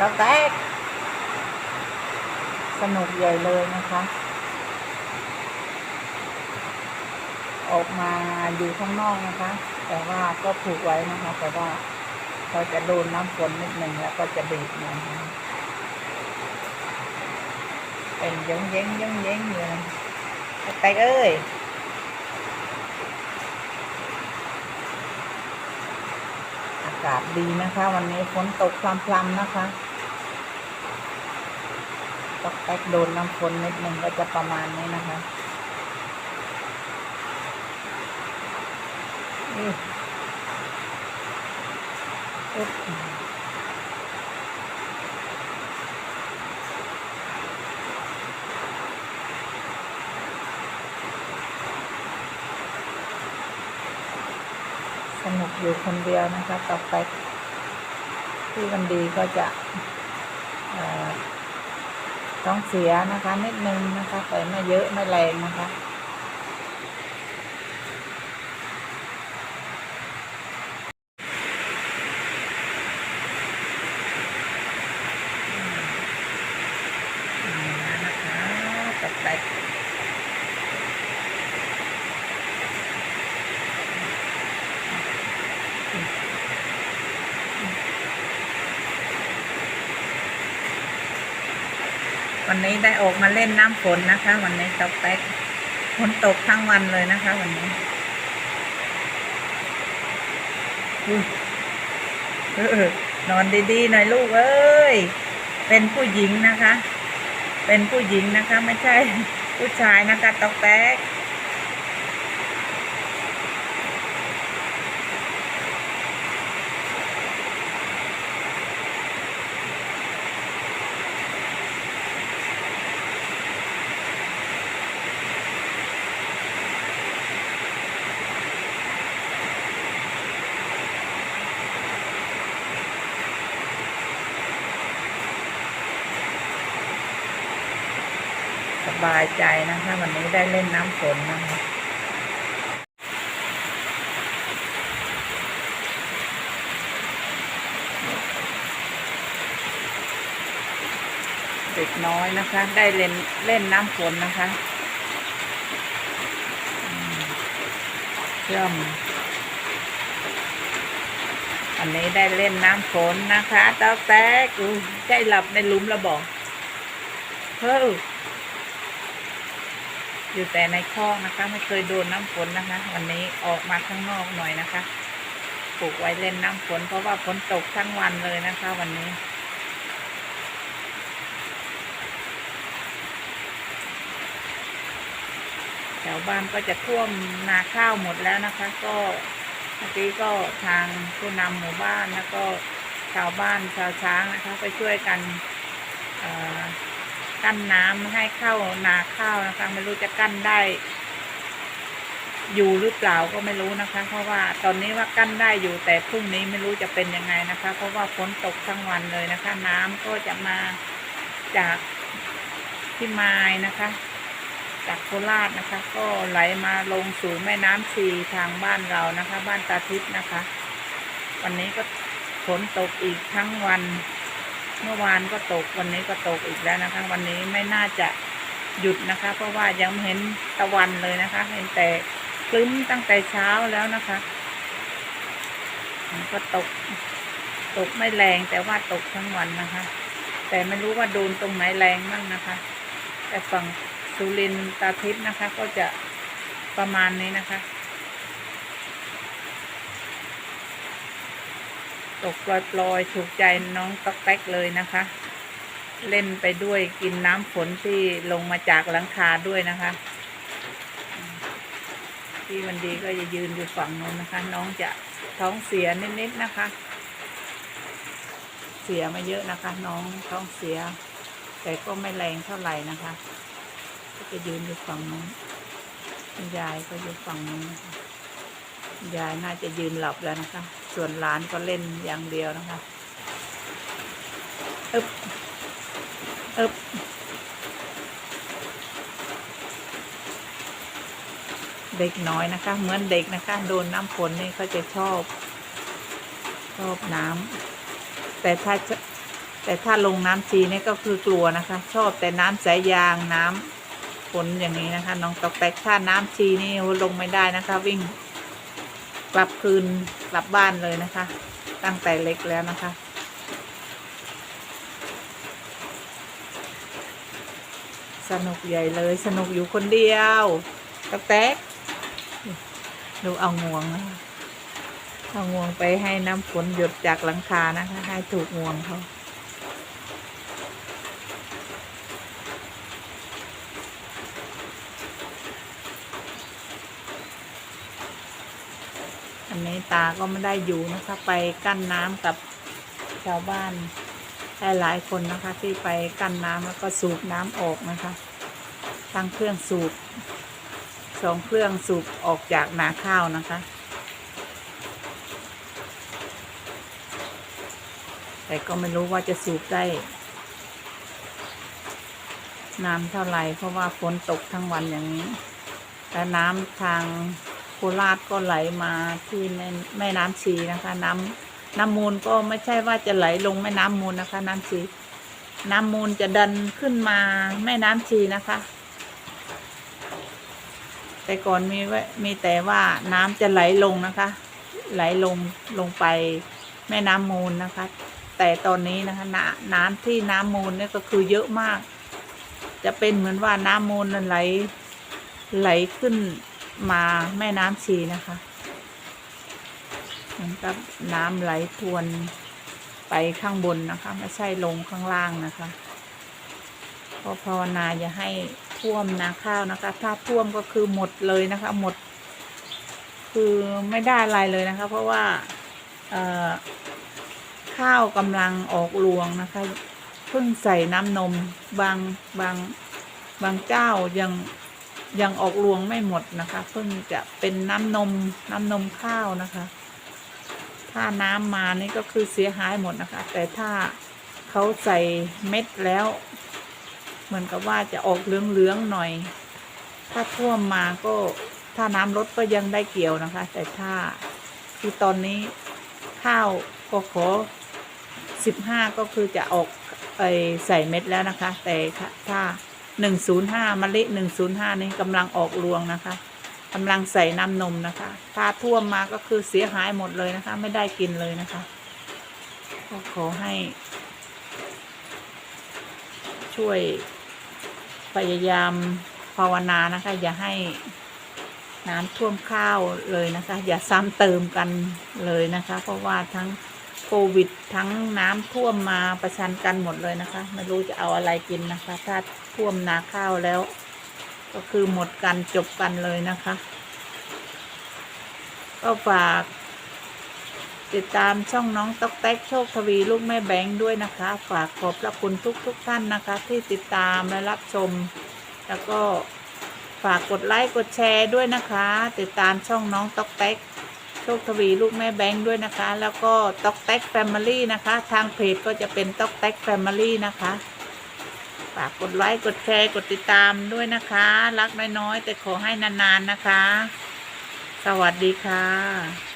ก็แตก สนุกใหญ่เลยนะคะ ออกมาอยู่ข้างนอกนะคะ แต่ว่าก็ผูกไว้นะคะ แต่ว่าเราจะโดนน้ำฝนนิดหนึ่งแล้วก็จะเบีบนะคะเป็นย้งเย้งย้งเย้งอยู่นะแตกเอ้ยอากาศดีนะคะ วันนี้ฝนตกพรำๆนะคะ ตอกแตกโดนน้ำฝนนิดหนึ่งก็จะประมาณนี้นะคะอืออสนุกอยู่คนเดียวนะคะตอกแตกที่วันดีก็จะ ต้องเสียนะคะนิดนึงนะคะแต่ไม่เยอะไม่แรงนะคะ อืมนะคะตกแต่ง วันนี้ได้ออกมาเล่นน้ำฝนนะคะ วันนี้ตกแต่งฝนตกทั้งวันเลยนะคะ วันนี้นอนดีๆหน่อยลูกเอ้ย เป็นผู้หญิงนะคะ เป็นผู้หญิงนะคะ ไม่ใช่ผู้ชายนะคะตอกแตก บายใจนะคะ วันนี้ได้เล่นน้ำฝนนะคะเด็กน้อยนะคะ ได้เล่นเล่นน้ำฝนนะคะเชื่อมอันนี้ได้เล่นน้ำฝนนะคะตอกแตกอู้หลับในลุมแล้วบอกเฮ้ย อยู่แต่ในคอกนะคะ ไม่เคยโดนน้ำฝนนะคะ วันนี้ออกมาข้างนอกหน่อยนะคะปลูกไว้เล่นน้ำฝนเพราะว่าฝนตกทั้งวันเลยนะคะ วันนี้แถวบ้านก็จะท่วมนาข้าวหมดแล้วนะคะ ก็เมื่อกี้ก็ทางผู้นำหมู่บ้านแล้วก็ชาวบ้านชาวช้างนะคะ ไปช่วยกันเอ่อ กั้นน้ำไม่ให้เข้านาข้าวนะคะ ไม่รู้จะกั้นได้ อยู่หรือเปล่าก็ไม่รู้นะคะ เพราะว่าตอนนี้ว่ากั้นได้อยู่แต่พรุ่งนี้ไม่รู้จะเป็นยังไงนะคะ เพราะว่าฝนตกทั้งวันเลยนะคะ น้ำก็จะมาจากที่ไม้นะคะ จากโคราชนะคะ ก็ไหลมาลงสู่แม่น้ำชีทางบ้านเรานะคะ บ้านตาทิพย์นะคะ วันนี้ก็ฝนตกอีกทั้งวัน เมื่อวานก็ตกวันนี้ก็ตกอีกแล้วนะคะ วันนี้ไม่น่าจะหยุดนะคะ เพราะว่ายังไม่เห็นตะวันเลยนะคะ เห็นแต่คลึ้มตั้งแต่เช้าแล้วนะคะมันก็ตกตกไม่แรงแต่ว่าตกทั้งวันนะคะ แต่ไม่รู้ว่าโดนตรงไหนแรงมั่งนะคะ แต่ฝั่งสุรินทร์ตาทิพย์นะคะ ก็จะประมาณนี้นะคะ ตกปลอยๆถูกใจน้องต๊อกแต๊กเลยนะคะ เล่นไปด้วยกินน้ำฝนที่ลงมาจากหลังคาด้วยนะคะพี่วันดีก็จะยืนอยู่ฝั่งโน้นนะคะ น้องจะท้องเสียนิดๆนะคะ เสียมาเยอะนะคะ น้องท้องเสีย แต่ก็ไม่แรงเท่าไหร่นะคะก็จะยืนอยู่ฝั่งโน้นยายก็อยู่ฝั่งโน้นะะยายน่าจะยืนหลับแล้วนะคะ ส่วนหลานก็เล่นอย่างเดียวนะคะอึบอึบเด็กน้อยนะคะ เหมือนเด็กนะคะ โดนน้ำฝนนี่เขาจะชอบ ชอบน้ำแต่ถ้าแต่ถ้าลงน้ำชีนี่ก็คือกลัวนะคะ ชอบแต่น้ำสายยางน้ำฝนอย่างนี้นะคะ น้องตอกแตกถ้าน้ำชีนี่ลงไม่ได้นะคะ วิ่ง กลับคืนกลับบ้านเลยนะคะ ตั้งแต่เล็กแล้วนะคะ สนุกใหญ่เลยสนุกอยู่คนเดียวตอกแตกดูเอางวงนะเอางวงไปให้น้ำฝนหยดจากหลังคานะคะ ให้ถูกงวงเขา นนี้ตาก็ไม่ได้อยู่นะคะ ไปกั้นน้ำกับชาวบ้านหลายๆคนนะคะ ที่ไปกั้นน้ำแล้วก็สูบน้ำออกนะคะทั้งเครื่องสูบสองเครื่องสูบออกจากนาข้าวนะคะ แต่ก็ไม่รู้ว่าจะสูบได้น้ำเท่าไหร่เพราะว่าฝนตกทั้งวันอย่างนี้ และน้ำทาง คราชก็ไหลมาที่แม่แม่น้ำชีนะคะ น้ำน้ำมูลก็ไม่ใช่ว่าจะไหลลงแม่น้ำมูลนะคะ น้ำชี น้ำมูลจะดันขึ้นมาแม่น้ำชีนะคะ แต่ก่อนมีไว้มีแต่ว่าน้ำจะไหลลงนะคะ ไหลลงลงไปแม่น้ำมูลนะคะ แต่ตอนนี้นะคะน้ำน้ำที่น้ำมูลเนี่ยก็คือเยอะมาก จะเป็นเหมือนว่าน้ำมูลนั้นไหลไหลขึ้น มาแม่น้ำชีนะคะมือนกับน้ำไหลทวนไปข้างบนนะคะ ไม่ใช่ลงข้างล่างนะคะก็ภาวนาอย่าให้ท่วมนาข้าวนะคะ ถ้าท่วมก็คือหมดเลยนะคะ หมด คือไม่ได้อะไรเลยนะคะ เพราะว่าข้าวกำลังออกรวงนะคะเพิ่งใส่น้ำนมบางบางบางเจ้ายัง ยังออกรวงไม่หมดนะคะ เพิ่งจะเป็นน้ำนมน้ำนมข้าวนะคะ ถ้าน้ำมานี่ก็คือเสียหายหมดนะคะ แต่ถ้าเขาใส่เม็ดแล้ว เหมือนกับว่าจะออกเหลืองๆหน่อย ถ้าท่วมมาก็ถ้าน้ำลดก็ยังได้เกี่ยวนะคะ แต่ถ้าคือตอนนี้ข้าวก็ขอสิบห้าก็คือจะออกไปใส่เม็ดแล้วนะคะ แต่ถ้า หนึ่งศูนย์ห้ามะลิหนึ่งศูนย์ห้านี่กำลังออกรวงนะคะกำลังใส่น้ำนมนะคะ ถ้าท่วมมาก็คือเสียหายหมดเลยนะคะ ไม่ได้กินเลยนะคะก็ขอให้ ช่วยพยายามภาวนานะคะ อย่าให้น้ำท่วมข้าวเลยนะคะ อย่าซ้ำเติมกันเลยนะคะ เพราะว่าทั้ง โควิดทั้งน้ำท่วมมาประชันกันหมดเลยนะคะ ไม่รู้จะเอาอะไรกินนะคะ ถ้าท่วมนาข้าวแล้ว ก็คือหมดกันจบกันเลยนะคะ ก็ฝากติดตามช่องน้องต๊อกแต๊กโชคทวีลูกแม่แบงค์ด้วยนะคะ ฝากขอบพระคุณทุกทุกท่านนะคะ ที่ติดตามและรับชม แล้วก็ฝากกดไลค์กดแชร์ด้วยนะคะ ติดตามช่องน้องต๊อกแต๊ก โชคทวีลูกแม่แบงค์ด้วยนะคะ แล้วก็ต็อกแท็กแฟมิลี่นะคะ ทางเพจก็จะเป็นต็อกแท็กแฟมิลี่นะคะฝากกดไลค์กดแชร์กดติดตามด้วยนะคะ รักน้อยๆแต่ขอให้นานๆนะคะ สวัสดีค่ะ